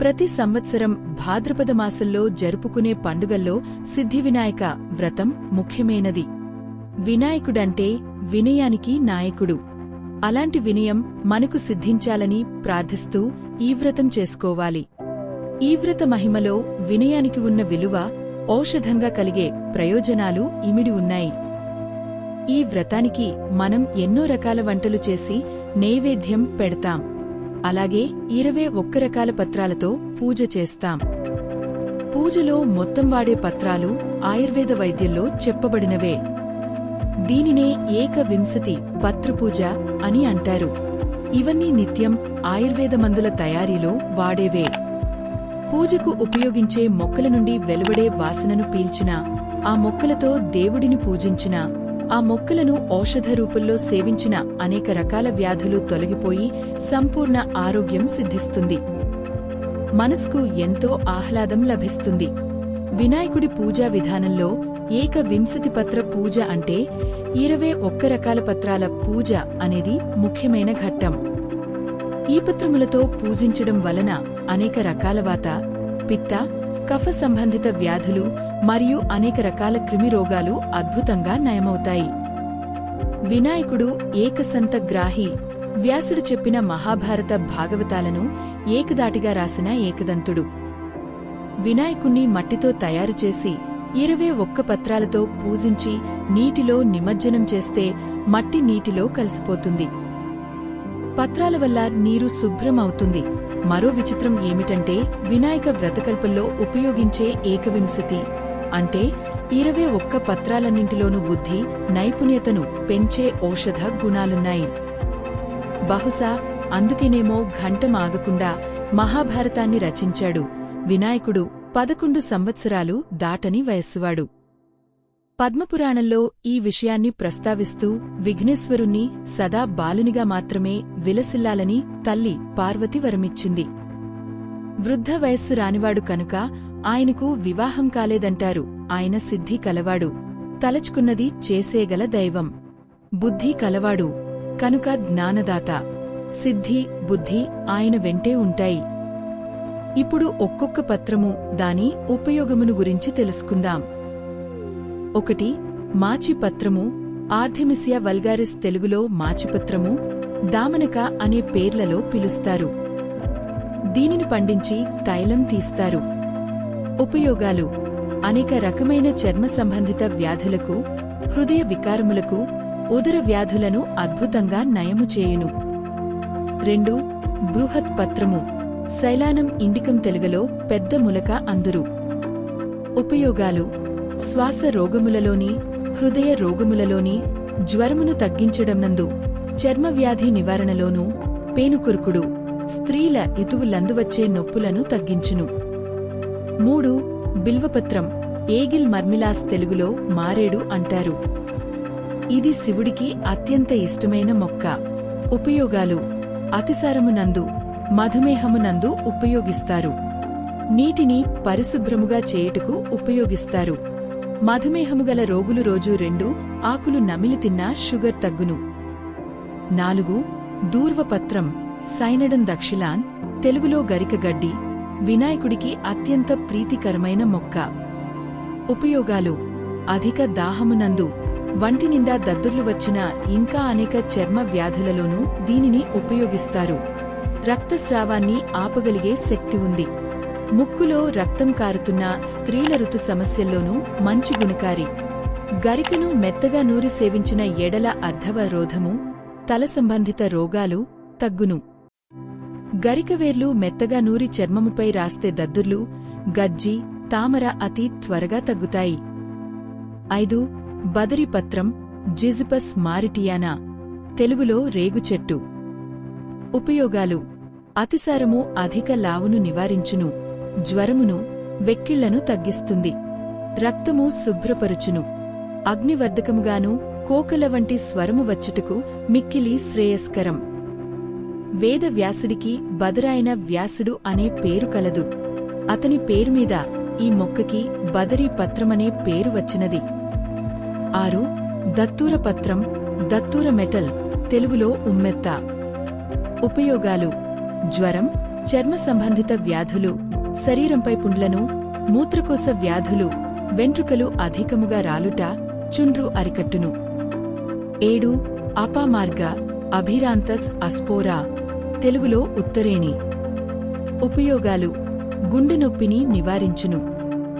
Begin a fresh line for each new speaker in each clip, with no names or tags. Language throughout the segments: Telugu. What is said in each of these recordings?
ప్రతి సంవత్సరం భాద్రపద మాసంలో జరుపుకునే పండుగల్లో సిద్ధివినాయక వ్రతం ముఖ్యమైనది. వినాయకుడంటే వినయానికి నాయకుడు. అలాంటి వినయం మనకు సిద్ధించాలని ప్రార్థిస్తూ ఈ వ్రతం చేసుకోవాలి. ఈ వ్రత మహిమలో వినయానికి ఉన్న విలువ ఔషధంగా కలిగే ప్రయోజనాలు ఇమిడి ఉన్నాయి. ఈ వ్రతానికి మనం ఎన్నో రకాల వంటలు చేసి నైవేద్యం పెడతాం. అలాగే ఇరవై ఒక్క రకాల పత్రాలతో పూజ చేస్తాం. పూజలో మొత్తం వాడే పత్రాలు ఆయుర్వేద వైద్యంలో చెప్పబడినవే. దీనినే ఏకవింశతి పత్రపూజ అని అంటారు. ఇవన్నీ నిత్యం ఆయుర్వేద మందుల తయారీలో వాడేవే. పూజకు ఉపయోగించే మొక్కల నుండి వెలువడే వాసనను పీల్చినా ఆ మొక్కలతో దేవుడిని పూజించినా ఆ మొక్కలను ఔషధ రూపంలో సేవించిన అనేక రకాల వ్యాధులు తొలగిపోయి సంపూర్ణ ఆరోగ్యం సిద్ధిస్తుంది. మనస్కు ఎంతో ఆహ్లాదం లభిస్తుంది. వినాయకుడి పూజా విధానంలో ఏక వింశతి పత్ర పూజ అంటే ఇరవై ఒక్క రకాల పత్రాల పూజ అనేది ముఖ్యమైన ఘట్టం. ఈ పత్రములతో పూజించడం వలన అనేక రకాల వాత పిత్త కఫ సంబంధిత వ్యాధులు మరియు అనేక రకాల క్రిమిరోగాలు అద్భుతంగా నయమవుతాయి. వినాయకుడు ఏకసంత గ్రాహి. వ్యాసుడు చెప్పిన మహాభారత భాగవతాలను ఏకదాటిగా రాసిన ఏకదంతుడు. వినాయకుణ్ణి మట్టితో తయారు చేసి ఇరవై ఒక్క పత్రాలతో పూజించి నీటిలో నిమజ్జనం చేస్తే మట్టి నీటిలో కలిసిపోతుంది. పత్రాల వల్ల నీరు శుభ్రం అవుతుంది మరో విచిత్రం ఏమిటంటే వినాయక వ్రతకల్పంలో ఉపయోగించే ఏకవింశతి. అంటే ఇరవై ఒక్క పత్రాలన్నింటిలోనూ బుద్ధి నైపుణ్యతను పెంచే ఔషధ గుణాలున్నాయి. బహుశా అందుకేనేమో ఘంటం ఆగకుండా మహాభారతాన్ని రచించాడు. వినాయకుడు పదకొండు సంవత్సరాలు దాటని వయస్సువాడు. పద్మపురాణంలో ఈ విషయాన్ని ప్రస్తావిస్తూ విఘ్నేశ్వరుణ్ణి సదా బాలునిగా మాత్రమే విలసిల్లాలని తల్లి పార్వతి వరమిచ్చింది. వృద్ధ వయస్సు రానివాడు కనుక ఆయనకు వివాహం కాలేదంటారు. ఆయన సిద్ధి కలవాడు. తలచుకున్నది చేసేగల దైవం. బుద్ధి కలవాడు. కనుక జ్ఞానదాత. సిద్ధి బుద్ధి ఆయన వెంటే ఉంటాయి. ఇప్పుడు ఒక్కొక్క పత్రము దాని ఉపయోగమును గురించి తెలుసుకుందాం. ఒకటి మాచిపత్రము ఆర్థిమిసియా వల్గారిస్ తెలుగులో మాచిపత్రము దామనక అనే పేర్లలో పిలుస్తారు. దీనిని పండించి తైలం తీస్తారు. ఉపయోగాలు. అనేక రకమైన చర్మ సంబంధిత వ్యాధులకు హృదయ వికారములకు ఉదర వ్యాధులను అద్భుతంగా నయము చేయును. రెండు బృహత్ పత్రము శైలానం ఇండికం తెలుగులో పెద్ద ములక అందురు. ఉపయోగాలు శ్వాస రోగములలోని హృదయ రోగములలోని జ్వరమును తగ్గించడంనందు చర్మవ్యాధి నివారణలోనూ పేనుకురుకుడు స్త్రీల ఇతువులందువచ్చే నొప్పులను తగ్గించును. మూడు బిల్వపత్రం ఏగిల్ మర్మిలాస్ తెలుగులో మారేడు అంటారు. ఇది శివుడికి అత్యంత ఇష్టమైన మొక్క. ఉపయోగాలు అతిసారమునందు మధుమేహమునందు ఉపయోగిస్తారు. నీటిని పరిశుభ్రముగా చేయుటకు ఉపయోగిస్తారు. మధుమేహముగల రోగులు రోజు రెండు ఆకులు నమిలి తిన్నా షుగర్ తగ్గును. నాలుగు దూర్వపత్రం సైనడం దక్షిలాన్ తెలుగులో గరికగడ్డి వినాయకుడికి అత్యంత ప్రీతికరమైన మొక్క. ఉపయోగాలు. అధిక దాహమునందు వంటి నిండా దద్దుర్లు వచ్చిన ఇంకా అనేక చర్మ వ్యాధులలోనూ దీనిని ఉపయోగిస్తారు. రక్తస్రావాన్ని ఆపగలిగే శక్తి ఉంది. ముక్కులో రక్తం కారుతున్న స్త్రీల ఋతు సమస్యల్లోనూ మంచి గుణకారి. గరికను మెత్తగా నూరి సేవించిన ఎడల అర్ధవరోధము తల సంబంధిత రోగాలు తగ్గును. గరికవేర్లు మెత్తగా నూరి చర్మముపై రాస్తే దద్దుర్లు గజ్జి తామర అతి త్వరగా తగ్గుతాయి. ఐదు బదరిపత్రం జిజిపస్ మారిటియానా తెలుగులో రేగుచెట్టు ఉపయోగాలు అతిసారము అధిక లావును నివారించును జ్వరమును వెక్కిళ్ళను తగ్గిస్తుంది. రక్తము శుభ్రపరుచును. అగ్నివర్ధకముగాను కోకల వంటి స్వరము వచ్చుటకు మిక్కిలి శ్రేయస్కరం. వేద వ్యాసుడికి బదరాయన వ్యాసుడు అనే పేరు కలదు. అతని పేరుమీద ఈ మొక్కకి బదరీ పత్రమనే పేరు వచ్చినది. ఆరు దత్తూర పత్రం దత్తూర మెటల్ తెలుగులో ఉమ్మెత్త. ఉపయోగాలు జ్వరం చర్మ సంబంధిత వ్యాధులు శరీరంపై పుండ్లను మూత్రకోశ వ్యాధులు వెంట్రుకలు అధికముగా రాలుట చుండ్రు అరికట్టును. ఏడు అపామార్గ అభిరాంతస్ అస్పోరా తెలుగులో ఉత్తరేణి. ఉపయోగాలు గుండె నొప్పిని నివారించును.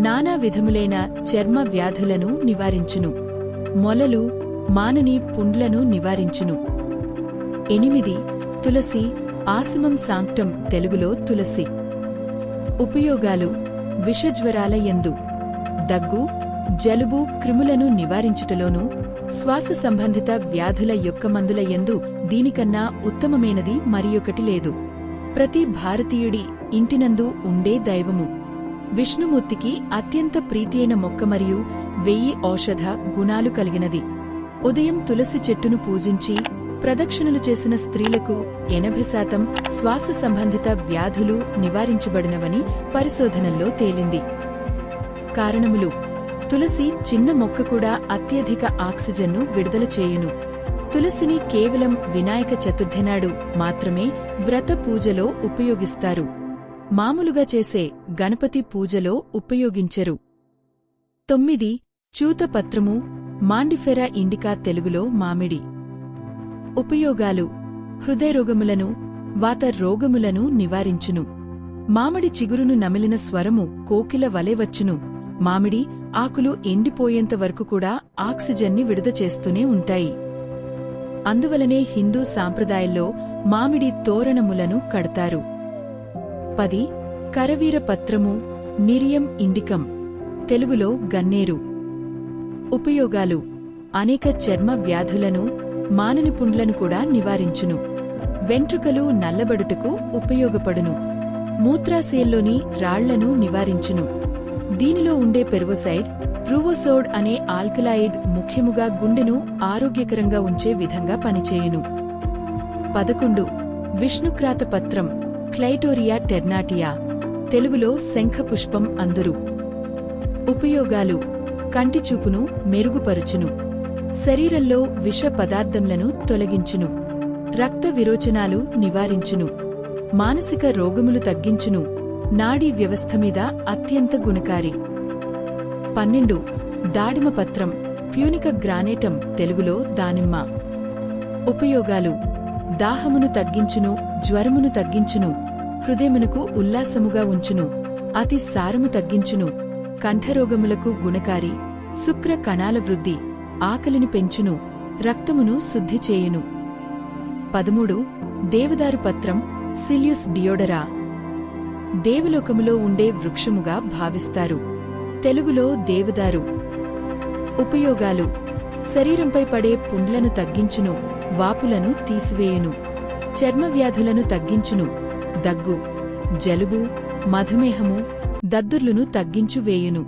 నానా విధములైన చర్మ వ్యాధులను నివారించును. మొలలు మానని పుండ్లను నివారించును. ఎనిమిది తులసి ఆసిమం సాంక్టం తెలుగులో తులసి. ఉపయోగాలు విషజ్వరాల యందు. దగ్గు జలుబు క్రిములను నివారించుటలోనూ శ్వాస సంబంధిత వ్యాధుల యొక్క మందుల యందు దీనికన్నా ఉత్తమమైనది మరియొకటి లేదు. ప్రతి భారతీయుడి ఇంటినందు ఉండే దైవము. విష్ణుమూర్తికి అత్యంత ప్రీతియైన మొక్క మరియు వెయ్యి ఔషధ గుణాలు కలిగినది. ఉదయం తులసి చెట్టును పూజించి ప్రదక్షిణలు చేసిన స్త్రీలకు ఎనభై శాతం శ్వాస సంబంధిత వ్యాధులు నివారించబడినవని పరిశోధనల్లో తేలింది. కారణములు. తులసి చిన్న మొక్క కూడా అత్యధిక ఆక్సిజన్ను విడుదల చేయును. తులసిని కేవలం వినాయక చతుర్థి నాడు మాత్రమే వ్రత పూజలో ఉపయోగిస్తారు. మామూలుగా చేసే గణపతి పూజలో ఉపయోగించరు. తొమ్మిది. చూతపత్రము మాండిఫెరా ఇండికా తెలుగులో మామిడి. ఉపయోగాలు. హృదయరోగములను వాత రోగములను నివారించును. మామిడి చిగురును నమిలిన స్వరము కోకిల వలె వచ్చును. మామిడి ఆకులు ఎండిపోయేంత వరకు కూడా ఆక్సిజన్ని విడుద చేస్తూనే ఉంటాయి. అందువలనే హిందూ సాంప్రదాయంలో మామిడి తోరణములను కడతారు. పది కరవీర పత్రము మిరియం ఇండికం తెలుగులో గన్నేరు. ఉపయోగాలు అనేక చర్మ వ్యాధులను మానని పుండ్లను కూడా నివారించును. వెంట్రుకలు నల్లబడుటకు ఉపయోగపడును. మూత్రాశయంలోని రాళ్ళను నివారించును. దీనిలో ఉండే పెర్వోసైడ్ రూవోసోడ్ అనే ఆల్కలాయిడ్ ముఖ్యముగా గుండెను ఆరోగ్యకరంగా ఉంచే విధంగా పనిచేయును. పదకొండు. విష్ణుక్రాత పత్రం క్లైటోరియా టెర్నాటియా తెలుగులో శంఖపుష్పం అందురు. ఉపయోగాలు కంటిచూపును మెరుగుపరుచును. శరీరంలో విష పదార్థములను తొలగించును. రక్త విరోచనాలు నివారించును. మానసిక రోగములు తగ్గించును. నాడీ వ్యవస్థ మీద అత్యంత గుణకారి. పన్నెండు. దాడిమ పత్రం ప్యూనిక గ్రానేటం తెలుగులో దానిమ్మ. ఉపయోగాలు. దాహమును తగ్గించును జ్వరమును తగ్గించును హృదయమునకు ఉల్లాసముగా ఉంచును అతి సారము తగ్గించును కంఠరోగములకు గుణకారి శుక్ర కణాల వృద్ధి ఆకలిని పెంచును రక్తమును శుద్ధి చేయును. పదమూడు. దేవదారు పత్రం సిల్యుస్ డియోడరా. దేవలోకములో ఉండే వృక్షముగా భావిస్తారు. తెలుగులో దేవదారు. ఉపయోగాలు. శరీరంపై పడే పుండ్లను తగ్గించును వాపులను తీసివేయును. చర్మవ్యాధులను తగ్గించును. దగ్గు జలుబు మధుమేహము దద్దుర్లును తగ్గించువేయును.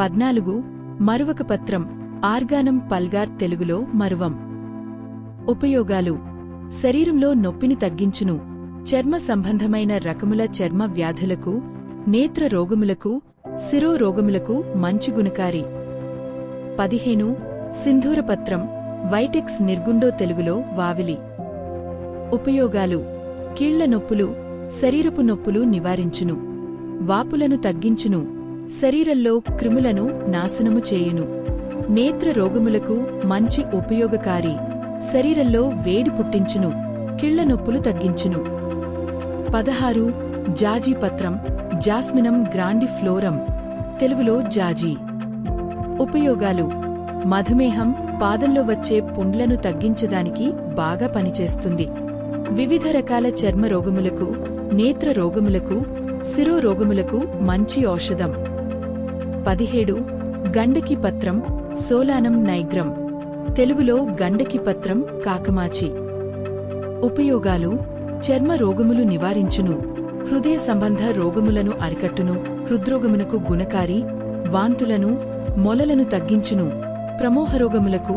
పద్నాలుగు. మరువక పత్రం. ఆర్గానం పల్గార్ తెలుగులో మరువం. ఉపయోగాలు. శరీరంలో నొప్పిని తగ్గించును. చర్మ సంబంధమైన రకముల చర్మ వ్యాధులకు నేత్ర రోగములకు శిరో రోగములకు మంచి గుణకారి. పదిహేను. సింధూరపత్రం వైటెక్స్ నిర్గుండో తెలుగులో వావిలి. ఉపయోగాలు కీళ్ళ నొప్పులు శరీరపు నొప్పులు నివారించును. వాపులను తగ్గించును శరీరంలో క్రిములను నాశనము చేయును. నేత్ర రోగములకు మంచి ఉపయోగకారి శరీరంలో వేడి పుట్టించును కిళ్ళ నొప్పులు తగ్గించును. పదహారు. జాజీపత్రం జాస్మినం గ్రాండిఫ్లోరం తెలుగులో జాజీ. ఉపయోగాలు మధుమేహం పాదంలో వచ్చే పుండ్లను తగ్గించడానికి బాగా పనిచేస్తుంది. వివిధ రకాల చర్మ రోగములకు నేత్ర రోగములకు శిరో రోగములకు మంచి ఔషధం. పదిహేడు గండకి పత్రం సోలానం నైగ్రం. తెలుగులో గండకి పత్రం కాకమాచి. ఉపయోగాలు చర్మ రోగములు నివారించును. హృదయ సంబంధ రోగములను అరికట్టును హృద్రోగమునకు గుణకారి వాంతులను మొలలను తగ్గించును ప్రమోహరోగములకు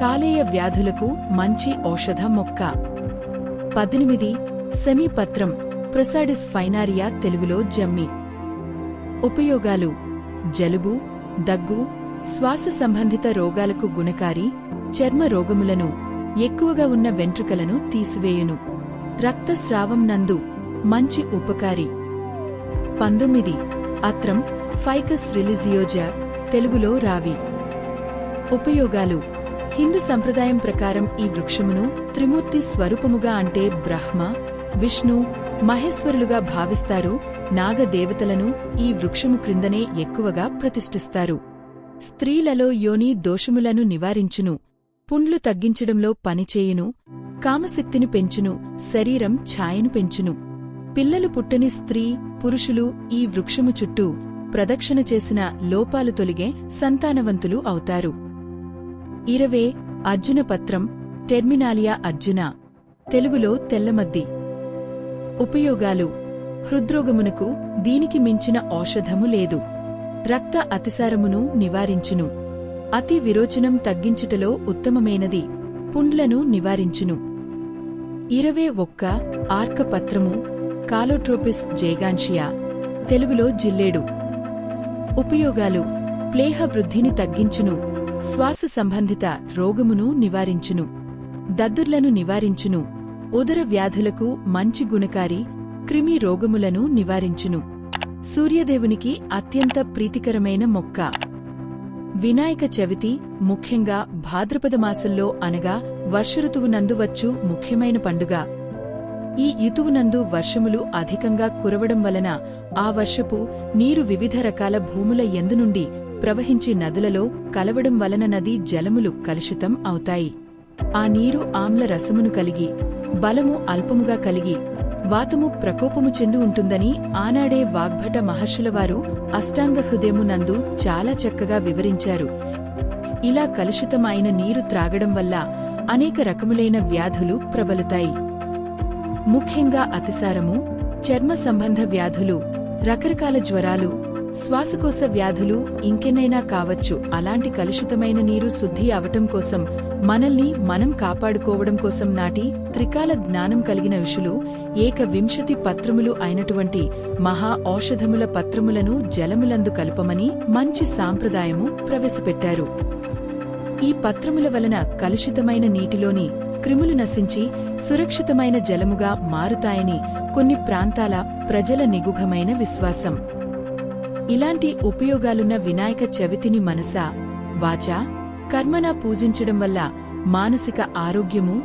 కాలేయ వ్యాధులకు మంచి ఔషధ మొక్క. పద్దెనిమిది సెమీపత్రం ప్రసాడిస్ ఫైనారియా తెలుగులో జమ్మి. ఉపయోగాలు జలుబు దగ్గు శ్వాస సంబంధిత రోగాలకు గుణకారి చర్మ రోగములను ఎక్కువగా ఉన్న వెంట్రుకలను తీసివేయును. రక్తస్రావం నందు మంచి ఉపకారి. పంతొమ్మిది. అత్రం ఫైకస్ రిలిజియోజా తెలుగులో రావి. ఉపయోగాలు. హిందూ సంప్రదాయం ప్రకారం ఈ వృక్షమును త్రిమూర్తి స్వరూపముగా అంటే బ్రహ్మ విష్ణు మహేశ్వరులుగా భావిస్తారు. నాగదేవతలను ఈ వృక్షము క్రిందనే ఎక్కువగా ప్రతిష్ఠిస్తారు. స్త్రీలలో యోని దోషములను నివారించును. పుండ్లు తగ్గించడంలో పనిచేయును. కామశక్తిని పెంచును. శరీరం ఛాయను పెంచును. పిల్లలు పుట్టని స్త్రీ పురుషులు ఈ వృక్షము చుట్టూ ప్రదక్షిణ చేసిన లోపాలు తొలిగే సంతానవంతులు అవుతారు. ఇరవే అర్జున పత్రం టెర్మినాలియా అర్జున తెలుగులో తెల్లమద్ది. ఉపయోగాలు హృద్రోగమునకు దీనికి మించిన ఔషధము లేదు. రక్త అతిసారమును నివారించును. అతి విరోచనం తగ్గించుటలో ఉత్తమమైనది పుండ్లను నివారించును. ఇరవే ఒక్క ఆర్కపత్రము కాలోట్రోపిస్ జేగాన్షియా తెలుగులో జిల్లేడు. ఉపయోగాలు ప్లేహ వృద్ధిని తగ్గించును శ్వాస సంబంధిత రోగమును నివారించును దద్దుర్లను నివారించును ఉదర వ్యాధులకు మంచి గుణకారి క్రిమి రోగములను నివారించును. సూర్యదేవునికి అత్యంత ప్రీతికరమైన మొక్క. వినాయక చవితి ముఖ్యంగా భాద్రపద మాసంలో అనగా వర్షఋతువునందు వచ్చు ముఖ్యమైన పండుగ. ఈ యుతువునందు వర్షములు అధికంగా కురవడం వలన ఆ వర్షపు నీరు వివిధ రకాల భూముల ఎందు నుండి ప్రవహించి నదులలో కలవడం వలన నదీ జలములు కలుషితం అవుతాయి. ఆ నీరు ఆమ్ల రసమును కలిగి బలము అల్పముగా కలిగి వాతము ప్రకోపము చెందు ఉంటుందని ఆనాడే వాగ్భట మహర్షులవారు అష్టాంగ హృదయము నందు చాలా చక్కగా వివరించారు. ఇలా కలుషితమైన నీరు త్రాగడం వల్ల అనేక రకములైన వ్యాధులు ప్రబలుతాయి. ముఖ్యంగా అతిసారము చర్మ సంబంధ వ్యాధులు రకరకాల జ్వరాలు శ్వాసకోశ వ్యాధులు ఇంకెన్నైనా కావచ్చు. అలాంటి కలుషితమైన నీరు శుద్ధి అవటం కోసం మనల్ని మనం కాపాడుకోవడం కోసం నాటి త్రికాల జ్ఞానం కలిగిన ఋషులు ఏకవింశతి పత్రములు అయినటువంటి మహా ఔషధముల పత్రములను జలములందు కలపమని మంచి సాంప్రదాయము ప్రవేశపెట్టారు. ఈ పత్రముల వలన కలుషితమైన నీటిలోని క్రిములు నశించి సురక్షితమైన జలముగా మారుతాయని కొన్ని ప్రాంతాల ప్రజల నిగుఘమైన విశ్వాసం. ఇలాంటి ఉపయోగాలున్న వినాయక చవితిని మనసా? వాచా? కర్మన పూజించడం వల్ల మానసిక ఆరోగ్యము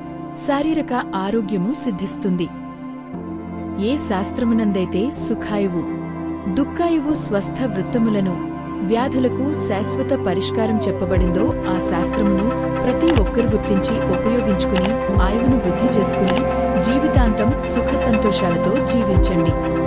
శారీరక ఆరోగ్యము సిద్ధిస్తుంది. ఏ శాస్త్రమునందైతే సుఖాయువు దుఃఖాయువు స్వస్థ వృత్తములను వ్యాధులకు శాశ్వత పరిష్కారం చెప్పబడిందో ఆ శాస్త్రమును ప్రతి ఒక్కరు గుర్తించి ఉపయోగించుకుని ఆయువును వృద్ధి చేసుకుని జీవితాంతం సుఖ సంతోషాలతో జీవించండి.